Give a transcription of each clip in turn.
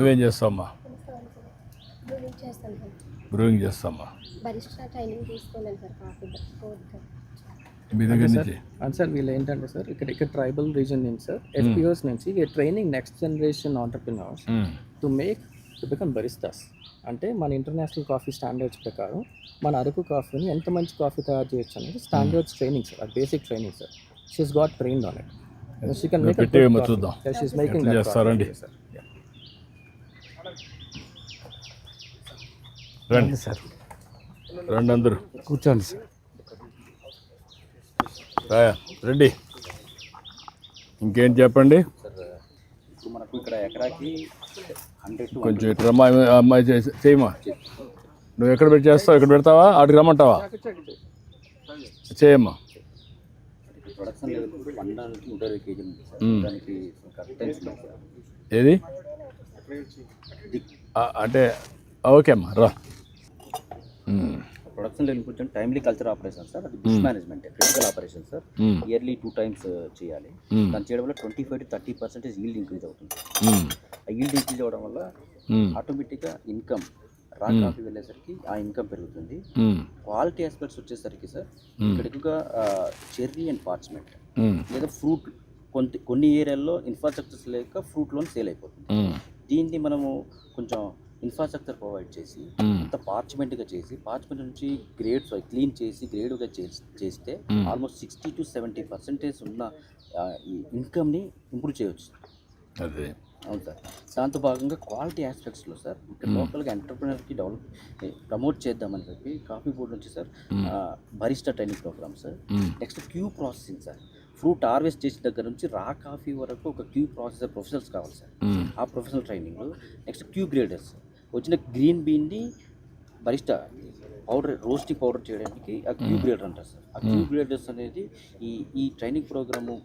నువ్వేం చేస్తావమ్మా? బ్రూయింగ్ చేస్తాను సార్ మీ దగ్గర నుంచి? అండ్ వీళ్ళు ఏంటంటే సార్ ఇక్కడ ఇక్కడ ట్రైబల్ రీజన్ నుంచి సార్. ఎఫ్పిఓస్ నుంచి we are training next generation entrepreneurs. To make to become baristas అంటే మన ఇంటర్నేషనల్ కాఫీ స్టాండర్డ్స్ ప్రకారం మన అరకు కాఫీని ఎంత మంచి కాఫీ తయారు చేయొచ్చు అనేది స్టాండర్డ్స్ ట్రైనింగ్ సార్. అది basic training sir. She's got trained on it she can make చూద్దాం. షీస్ మేకింగ్ చేస్తారండి? సార్ రండి. సార్. రండి అందరూ. కూర్చోండి సార్. రాయా రెడ్డి. ఇంకేం చెప్పండి? మనకు ఇక్కడ ఎకరాకి కొంచెం ఇటు రమ్మా అమ్మాయి చేసి- చేయమ్మా నువ్వు ఎక్కడ పెట్టి చేస్తావు? ఇక్కడ పెడతావా? అటుకు రమ్మంటావా? చేయమ్మా. ఏది? అంటే ఓకే అమ్మా రా. ప్రొడక్షన్ లెవెల్ కొంచెం టైమ్లీ కల్చర్ ఆపరేషన్ సార్ అది బిస్ management critical operation sir. Yearly two times చేయాలి మ్మ్. దాన్ని చేయడం వల్ల twenty five to thirty percentage yield increase అవుతుంది మ్మ్. ఆ ఈల్డ్ ఇంక్రీజ్ అవ్వడం వల్ల. ఆటోమేటిక్గా ఇన్కమ్ రా కాఫీ వెళ్ళేసరికి ఆ ఇన్కమ్ పెరుగుతుంది. క్వాలిటీ ఆస్పెక్ట్స్ వచ్చేసరికి సార్ ఇక్కడ ఎక్కువగా చెర్రీ అండ్ పార్చ్మెంట్. లేదా ఫ్రూట్ కొంత కొన్ని ఏరియాల్లో ఇన్ఫ్రాస్ట్రక్చర్స్ లేక ఫ్రూట్ లోన్ సేల్ అయిపోతుంది. దీన్ని మనము కొంచెం ఇన్ఫ్రాస్ట్రక్చర్ ప్రొవైడ్ చేసి. అంత పార్చ్మెంట్గా చేసి పార్చ్మెంట్ నుంచి గ్రేడ్స్ క్లీన్ చేసి గ్రేడ్గా చేస్తే. Almost sixty to seventy percentage ఉన్న ఈ ఇన్కమ్ని ఇంప్రూవ్ చేయవచ్చు అదే. అవును సార్. దాంతో భాగంగా క్వాలిటీ ఆస్పెక్ట్స్లో సార్ లోకల్గా ఎంటర్ప్రినర్కి డెవలప్ ప్రమోట్ చేద్దామని చెప్పి కాఫీ బోర్డ్ నుంచి sir barista training program sir. Next Q processing sir. Fruit harvest చేసిన దగ్గర నుంచి రా కాఫీ వరకు ఒక క్యూ ప్రాసెసర్ ప్రొఫెషనల్స్ కావాలి సార్. ఆ professional training next Q graders వచ్చిన గ్రీన్ బీన్ని బరిస్టా పౌడర్ రోస్టింగ్ పౌడర్ చేయడానికి ఆ క్యూ గ్రేడర్ అంటారు సార్. ఆ క్యూ గ్రేడర్స్ అనేది ఈ ఈ ట్రైనింగ్ ప్రోగ్రాము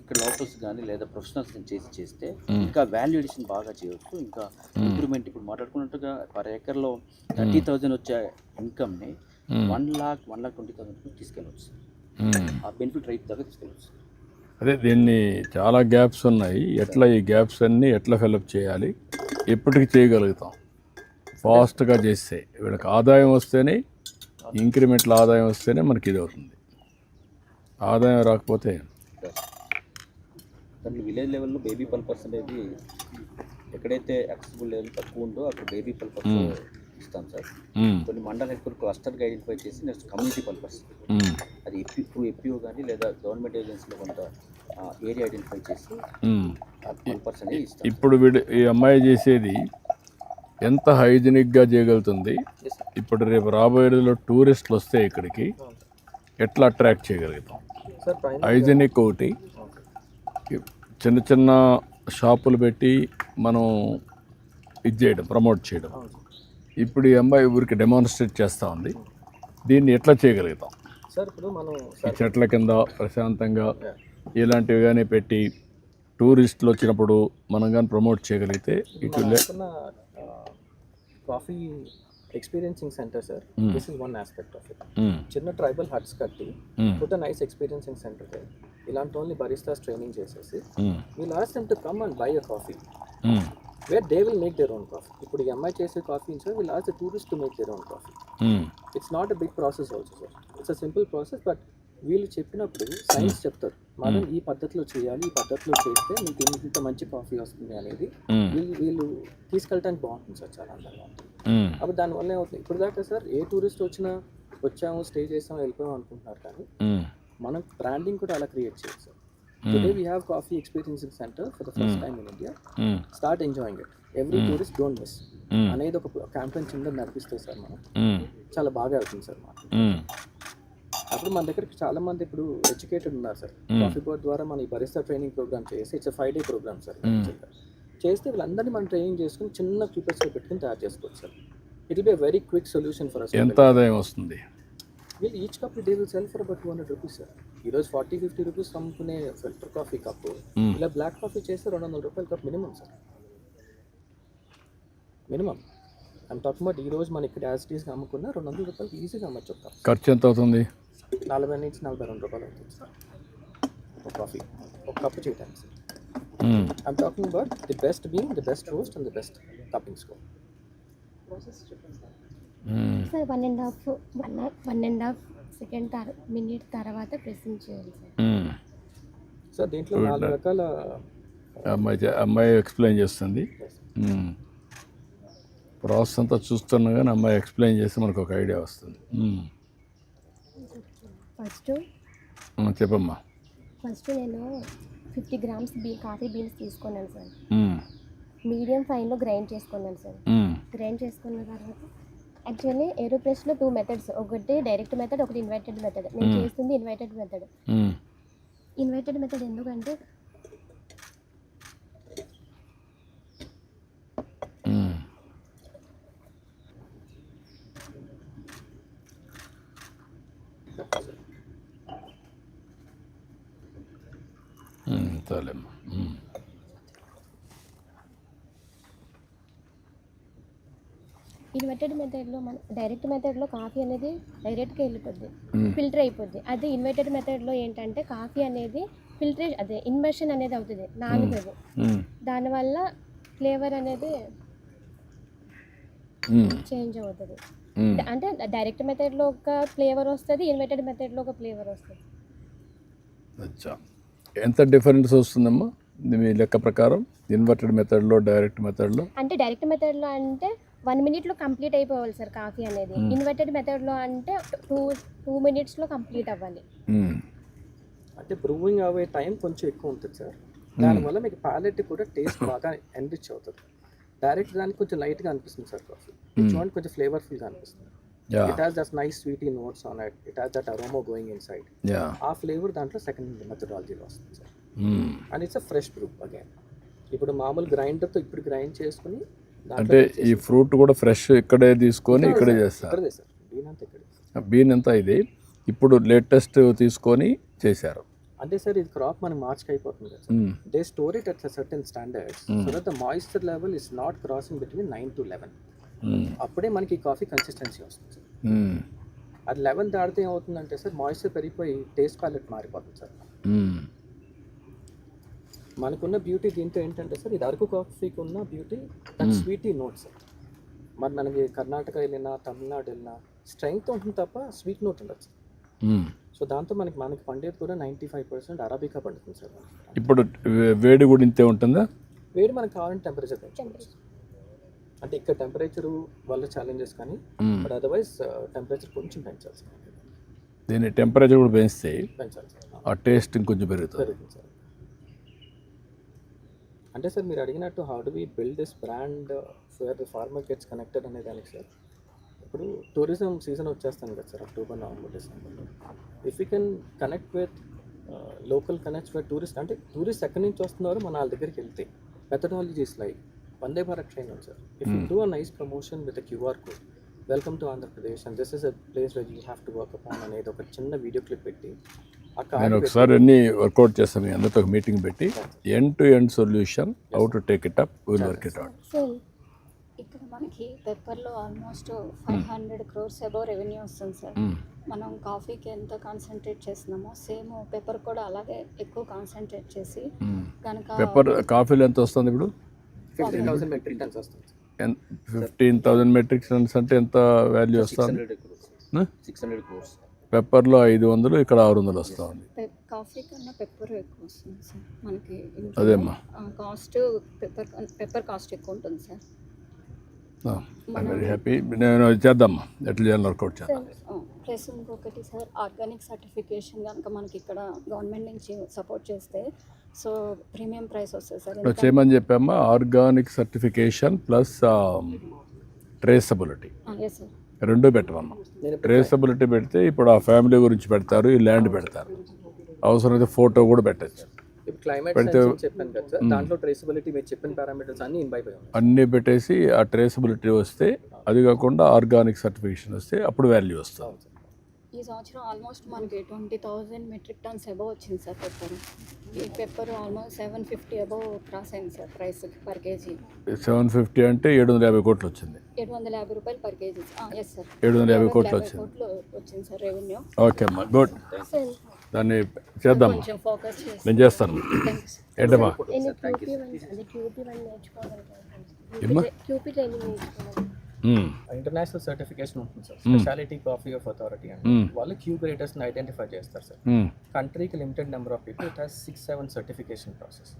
ఇక్కడ లోకల్స్ కానీ లేదా ప్రొఫెషనల్స్ చేసి చేస్తే ఇంకా వాల్యూ ఎడిషన్ బాగా చేయవచ్చు ఇంకా ఇంప్రూవ్మెంట్ ఇప్పుడు మాట్లాడుకున్నట్టుగా పర్ ఎకర్లో థర్టీ థౌజండ్ వచ్చే ఇన్కమ్ని one lakh one lakh twenty thousand తీసుకెళ్ళవచ్చు. ఆ బెనిఫిట్ రైట్ దాకా తీసుకెళ్ళవచ్చు అదే దీన్ని చాలా గ్యాప్స్ ఉన్నాయి. ఎట్లా ఈ గ్యాప్స్ అన్నీ ఎట్లా ఫిలప్ చేయాలి? ఎప్పటికి చేయగలుగుతాం. ఫాస్ట్గా చేస్తే వీళ్ళకి ఆదాయం వస్తేనే ఇంక్రిమెంట్ల ఆదాయం వస్తేనే మనకి ఇది అవుతుంది. ఆదాయం రాకపోతే విలేజ్ లెవెల్లో బేబీ పల్పర్స్ అనేది ఎక్కడైతే యాక్సెసిబుల్ లెవెల్ తక్కువ ఉందో అక్కడ బేబీ పల్పర్స్ ఇస్తాం సార్. కొన్ని మండల హెడ్ క్లస్టర్గా ఐడెంటిఫై చేసి నెక్స్ట్ కమ్యూనిటీ మ్మ్. అది ఎప్పి త్రూ ఎప్పిఓ కానీ లేదా గవర్నమెంట్ ఏజెన్సీలో కొంత ఏరియా ఐడెంటిఫై చేసి అనేది ఇస్తాం. ఇప్పుడు వీడు ఈ అమ్మాయి చేసేది ఎంత హైజీనిక్గా చేయగలుగుతుంది? ఇప్పుడు రేపు రాబోయే రోజుల్లో టూరిస్టులు వస్తే ఇక్కడికి ఎట్లా అట్రాక్ట్ చేయగలుగుతాం? హైజీనిక్ ఒకటి. చిన్న చిన్న షాపులు పెట్టి మనం ఇది చేయడం ప్రమోట్ చేయడం. ఇప్పుడు ఈ అమ్మాయి ఊరికి డెమాన్స్ట్రేట్ చేస్తూ ఉంది. దీన్ని ఎట్లా చేయగలుగుతాం? సార్ ఇప్పుడు మనం ఈ చెట్ల కింద ప్రశాంతంగా ఇలాంటివి కానీ పెట్టి టూరిస్టులు వచ్చినప్పుడు మనం కానీ ప్రమోట్ చేయగలిగితే ఇటు coffee experiencing centre sir this is one aspect of it చిన్న ట్రైబల్ హట్స్ కట్టి put nice experiencing centre they ఇలాంటి ఓన్లీ బరిస్తాస్ ట్రైనింగ్ చేసేసి we'll ask them to come and buy a coffee where they will make their own coffee ఇప్పుడు ఈ అమ్మాయి చేసే coffee sir will ask the tourist to make their own coffee it's not a big process also sir it's a simple process but వీళ్ళు చెప్పినప్పుడు science చెప్తారు. మనం ఈ పద్ధతిలో చేయాలి ఈ పద్ధతిలో చేస్తే మీకు ఇంత- మంచి కాఫీ వస్తుంది అనేది వీళ్ళు వీళ్ళు తీసుకెళ్ళడానికి బాగుంటుంది సార్ చాలా అందంగా ఉంటుంది. అప్పుడు దానివల్ల ఏమవుతుంది ఇప్పుడు దాకా సార్ ఏ టూరిస్ట్ వచ్చినా వచ్చాము స్టే చేసాము వెళ్ళిపోయాం అనుకుంటున్నారు కానీ మనం బ్రాండింగ్ కూడా అలా క్రియేట్ చేయొచ్చు sir today we have coffee experiencing centre for the first time in India start enjoying it every tourist don't miss అనేది ఒక క్యాంపెయిన్ కింద నడిపిస్తే సార్ మనం. చాలా బాగా అవుతుంది సార్ మాకు. అప్పుడు మన దగ్గర చాలా మంది ఇప్పుడు ఎడ్యుకేటెడ్ ఉన్నారు సార్. కాఫీ బోర్డ్ ద్వారా మన ఈ బరిస్తా ట్రైనింగ్ ప్రోగ్రామ్ చేసి it's five day program sir. చేస్తే వీళ్ళందరినీ మనం ట్రైనింగ్ చేసుకుని చిన్న క్యూపర్స్లో పెట్టుకుని తయారు చేసుకోవచ్చు sir. It be very quick solution for us ఎంత ఆదాయం వస్తుంది? వీళ్ళు each cup they will sell for about two hundred rupees sir ఈరోజు ఫార్టీ ఫిఫ్టీ రూపీస్ అమ్ముకునే ఫిల్టర్ కాఫీ కప్ ఇలా బ్లాక్ కాఫీ చేస్తే రెండు వందల రూపాయల cup minimum sir. Minimum. I'm talking about ఈ రోజు మన ఇక్కడ యాజ్ టీస్గా అమ్ముకున్న రెండు వందల రూపాయలకి ఈజీగా అమ్మచ్చు ఖర్చు ఎంత అవుతుంది? నలభై నుంచి నలభై రెండు రూపాయలు అవుతుంది సార్. ఒక కాఫీ ఒక కప్పు చేయడానికి sir. about the best bean, the best roast, and the best cupping score. Hmm. Sir one and half one one and half second తర్ మినిట్ తర్వాత ప్రెసింగ్ చేయాలి సార్. దీంట్లో నాలుగు రకాల అమ్మాయి అమ్మాయి ఎక్స్ప్లెయిన్ చేస్తుంది. ప్రాసెస్ అంతా చూస్తున్నా కానీ అమ్మాయి ఎక్స్ప్లెయిన్ చేస్తే మనకు ఒక ఐడియా వస్తుంది. ఫస్ట్ మ్మ్, చెప్పమ్మా. ఫస్ట్ నేను ఫిఫ్టీ గ్రామ్స్ బీ కాఫీ బీన్స్ తీసుకున్నాను సార్. మీడియం ఫైన్లో గ్రైండ్ చేసుకున్నాను సార్. గ్రైండ్ చేసుకున్న తర్వాత యాక్చువల్లీ ఏరోప్రెస్లో టూ మెథడ్స్. ఒకటి డైరెక్ట్ మెథడ్ ఒకటి ఇన్వైటెడ్ మెథడ్. నేను చేస్తుంది ఇన్వైటెడ్ మెథడ్. ఇన్వైటెడ్ మెథడ్ ఎందుకంటే. ఇన్వర్టెడ్ మెథడ్లో మన డైరెక్ట్ మెథడ్లో కాఫీ అనేది డైరెక్ట్గా వెళ్ళిపోద్ది. ఫిల్టర్ అయిపోద్ది అదే ఇన్వర్టెడ్ మెథడ్లో ఏంటంటే కాఫీ అనేది ఫిల్టర్ అదే ఇన్వర్షన్ అనేది అవుతుంది నానుతుంది మ్మ్. దానివల్ల ఫ్లేవర్ అనేది. చేంజ్ అవుతుంది. అంటే డైరెక్ట్ మెథడ్లో ఒక ఫ్లేవర్ వస్తుంది ఇన్వర్టెడ్ మెథడ్లో ఒక ఫ్లేవర్ వస్తుంది అచ్చా ఎంత డిఫరెన్స్ వస్తుందమ్మా మీ లెక్క ప్రకారం ఇన్వర్టెడ్ మెథడ్లో డైరెక్ట్ మెథడ్లో అంటే డైరెక్ట్ మెథడ్లో అంటే వన్ మినిట్లో కంప్లీట్ అయిపోవాలి సార్ కాఫీ అనేది. ఇన్వర్టెడ్ మెథడ్లో అంటే టూ టూ మినిట్స్లో కంప్లీట్ అవ్వాలి. అంటే బ్రూవింగ్ అవ్వే టైం కొంచెం ఎక్కువ ఉంటుంది సార్. దానివల్ల మీకు ప్యాలెట్ కూడా టేస్ట్ బాగా ఎన్రిచ్ అవుతుంది. డైరెక్ట్ దానికి కొంచెం లైట్గా అనిపిస్తుంది సార్ కాఫీ. చూడండి కొంచెం ఫ్లేవర్ఫుల్గా అనిపిస్తుంది. It has that nice sweety notes on it it has that aroma going inside yeah. ఆ ఫ్లేవర్ దాంట్లో సెకండ్ మెథడాలజీలో వస్తుంది sir. And it's a fresh brew again ఇప్పుడు మామూలు గ్రైండర్తో ఇప్పుడు గ్రైండ్ చేసుకుని అంటే ఈ ఫ్రూట్ కూడా ఫ్రెష్ ఇక్కడే తీసుకొని ఇక్కడే చేస్తారు. బీన్ అంతా ఇక్కడే బీన్ ఎంత ఇది. ఇప్పుడు లేటెస్ట్ తీసుకొని చేశారు. అంటే సార్ ఇది క్రాప్ మనకి మార్చ్కి అయిపోతుంది కదా. They store it at certain standards so that the moisture level is not crossing between nine to eleven. అప్పుడే మనకి కాఫీ కన్సిస్టెన్సీ వస్తుంది. అది లెవెన్ దాటితే ఏమవుతుందంటే సార్ మాయిశ్చర్ పెరిగిపోయి టేస్ట్ ప్యాలెట్ మారిపోతుంది సార్. మనకున్న బ్యూటీ దీంతో ఏంటంటే సార్ ఇది అరకు కాఫీకి ఉన్న beauty that sweety note sir. మరి మనకి కర్ణాటక వెళ్ళినా తమిళనాడు వెళ్ళినా స్ట్రెంగ్త్ ఉంటుంది తప్ప స్వీట్ నోట్ ఉండదు. సో దాంతో మనకి మనకి పండేది కూడా నైంటీ ఫైవ్ పర్సెంట్ అరాబికా పండుతుంది సార్ ఇప్పుడు వేడి కూడా ఇంతే ఉంటుందా? వేడి మనకి కావాలంటే టెంపరేచర్ అంటే ఇక్కడ టెంపరేచర్ వల్ల ఛాలెంజెస్ కానీ. బట్ అదర్వైజ్ టెంపరేచర్ కొంచెం పెంచాలి సార్ దీని టెంపరేచర్ కూడా పెంచితే పెంచాలి సార్ ఆ టేస్ట్ ఇంకొంచెం పెరుగుతుంది. పెరుగుతుంది సార్. అంటే సార్ మీరు అడిగినట్టు how do we build this brand where the farmer gets connected అనే దానికి సార్ ఇప్పుడు టూరిజం సీజన్ వచ్చేస్తాను కదా సార్ అక్టోబర్ నవంబర్ డిసెంబర్లో if you can connect with local connects with tourist అంటే టూరిస్ట్ ఎక్కడి నుంచి వస్తున్నారో మన వాళ్ళ దగ్గరికి వెళ్తే methodologies like Vande Bharat train ఉంది sir. If you do a nice promotion with QR code welcome to Andhra Pradesh and this is a place where you have to work upon అనేది ఒక చిన్న వీడియో క్లిప్ పెట్టి నేను ఒకసారి అన్ని work out చేస్తాను. అందరితో ఒక మీటింగ్ పెట్టి end to end solution how to take it up will work it out so ఇక్కడ మనకి పెప్పర్లో almost five hundred crores above revenue వస్తుంది సార్. మనం కాఫీకి ఎంత కాన్సన్ట్రేట్ చేస్తున్నామో సేమ్ పెప్పర్ కూడా అలాగే ఎక్కువ కాన్సన్ట్రేట్ చేసి కనుక పెప్పర్ కాఫీలో ఎంత వస్తుంది ఇప్పుడు? ఫిఫ్టీన్ థౌసండ్ మెట్రిక్ టన్స్ వస్తుంది. ఫిఫ్టీన్ థౌజండ్ మెట్రిక్ టన్స్ అంటే ఎంత వాల్యూ వస్తుంది? Hundred crores six hundred crores పెప్పర్లో ఐదు వందలు ఇక్కడ ఆరు వందలు వస్తుంది కాఫీ కన్నా పెప్పర్ ఎక్కువ వస్తుంది సార్. మనకి అదేమ్మా. కాస్ట్ పెప్పర్ పెప్పర్ కాస్ట్ ఎక్కువ ఉంటుంది సార్. వెరీ హ్యాపీ నేను చేద్దామ్మా. ఎట్లా చేయాలని వర్కౌట్ చేద్దాం. ప్లస్ ఇంకొకటి సార్ ఆర్గానిక్ సర్టిఫికేషన్ కనుక మనకి ఇక్కడ గవర్నమెంట్ నుంచి సపోర్ట్ చేస్తే సో ప్రీమియం ప్రైస్ వస్తుంది సార్. ఇప్పుడు చేయమని చెప్పామా organic certification plus traceability. Yes sir రెండు పెట్టమన్నాం ట్రేసబిలిటీ పెడితే ఇప్పుడు ఆ ఫ్యామిలీ గురించి పెడతారు ఈ ల్యాండ్ పెడతారు. అవసరమైతే ఫోటో కూడా పెట్టచ్చు. పెడితే- దాంట్లో ట్రేసబిలిటీ మీరు చెప్పిన పారామీటర్స్ అన్ని అన్నీ పెట్టేసి ఆ ట్రేసబిలిటీ వస్తే అది కాకుండా ఆర్గానిక్ సర్టిఫికేషన్ వస్తే అప్పుడు వాల్యూ వస్తుంది. సంవత్సరం ఆల్మోస్ట్ మనకి twenty thousand metric tons above వచ్చింది సార్ పెప్పర్ ఈ pepper almost seven fifty above cross అయింది sir price per kg. Seven fifty అంటే ఏడు వందల యాభై కోట్లు వచ్చింది. ఏడు వందల యాభై రూపాయలు పర్ కేజీ. ఎస్ సార్ ఏడు వందల యాభై కోట్లు వచ్చింది. కోట్లు వచ్చింది సార్ రెవెన్యూ. ఓకే అమ్మా గుడ్. సార్ దాన్ని చేద్దాం. కొంచెం ఫోకస్ చేసి. నేను చేస్తాను. ఏంటమ్మా? మ్మ్. ఇంటర్నేషనల్ సర్టిఫికేషన్ ఉంటుంది sir. Speciality coffee of authority అని Hmm. వాళ్ళు క్యూ గ్రేటర్స్ని ఐడెంటిఫై చేస్తారు సార్. కంట్రీకి limited number of people it has six seven certification process.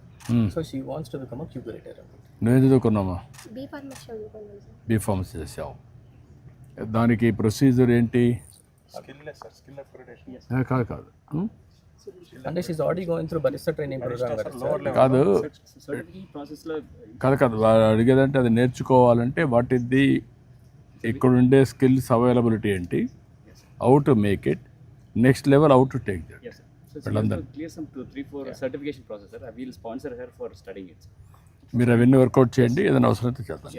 So she wants to become a Q grader నువ్వు చదువుకున్నామా బీ ఫార్మసీ చేసావు. దానికి ప్రొసీజర్ ఏంటి? ఏ, కాదు కాదు. మ్మ్? అంటే she's already going through barista training program కాదు కాదు. కాదు అడిగేదంటే అది నేర్చుకోవాలంటే వాట్ ఇస్ ది ఇక్కడ ఉండే స్కిల్స్ అవైలబిలిటీ ఏంటి? How to make it next level how to take that మీరు అవన్నీ వర్కౌట్ చేయండి ఏదైనా అవసరం అయితే చేద్దాం.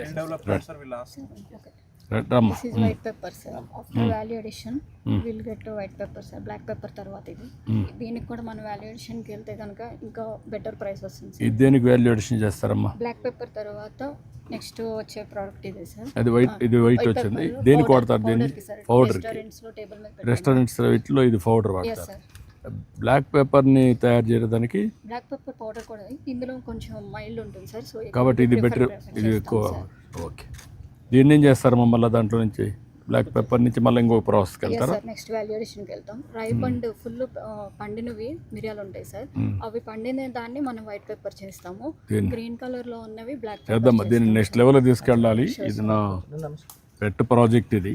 రమ్మా this is white pepper sir after value addition will get white pepper sir black pepper తర్వాత ఇది. దీనికి కూడా మనం వాల్యూ వెళ్తే కనుక ఇంకా బెటర్ ప్రైస్ వస్తుంది సార్ ఇది దేనికి వాల్యుయేషన్ చేస్తారమ్మా? బ్లాక్ పేపర్ తర్వాత నెక్స్ట్ వచ్చే ప్రోడక్ట్ ఇదే సార్ అది వైట్ ఇది వైట్ వచ్చింది. దేనికి వాడతారు దీన్ని పౌడర్కి రెస్టారెంట్స్లో టేబుల్ మీద రెస్టారెంట్స్ వీటిలో ఇది పౌడర్ ఎస్ వాడతారు సార్ బ్లాక్ పేపర్ని తయారు చేయడానికి బ్లాక్ పెప్పర్ పౌడర్ కూడా ఇందులో కొంచెం మైల్డ్ ఉంటుంది సార్ సో కాబట్టి ఇది బెటర్ ఇది ఎక్కువ ఓకే దీన్ని ఏం చేస్తారు మమ్మల్ని దాంట్లో నుంచి? బ్లాక్ పెప్పర్ నుంచి మళ్ళీ ఇంకొక ప్రాసెస్కి వెళ్తారా? సార్ నెక్స్ట్ వాల్యుయేషన్కి వెళ్తాం. రైప్ అండ్ ఫుల్ పండినవి మిరియాలు ఉంటాయి సార్ అవి పండిన దాన్ని మనం వైట్ పేపర్ చేస్తాము. గ్రీన్ కలర్లో ఉన్నవి బ్లాక్ చేద్దామా దీన్ని నెక్స్ట్ లెవెల్ తీసుకెళ్ళాలి. ఇది నా పెట్ ప్రాజెక్ట్ ఇది.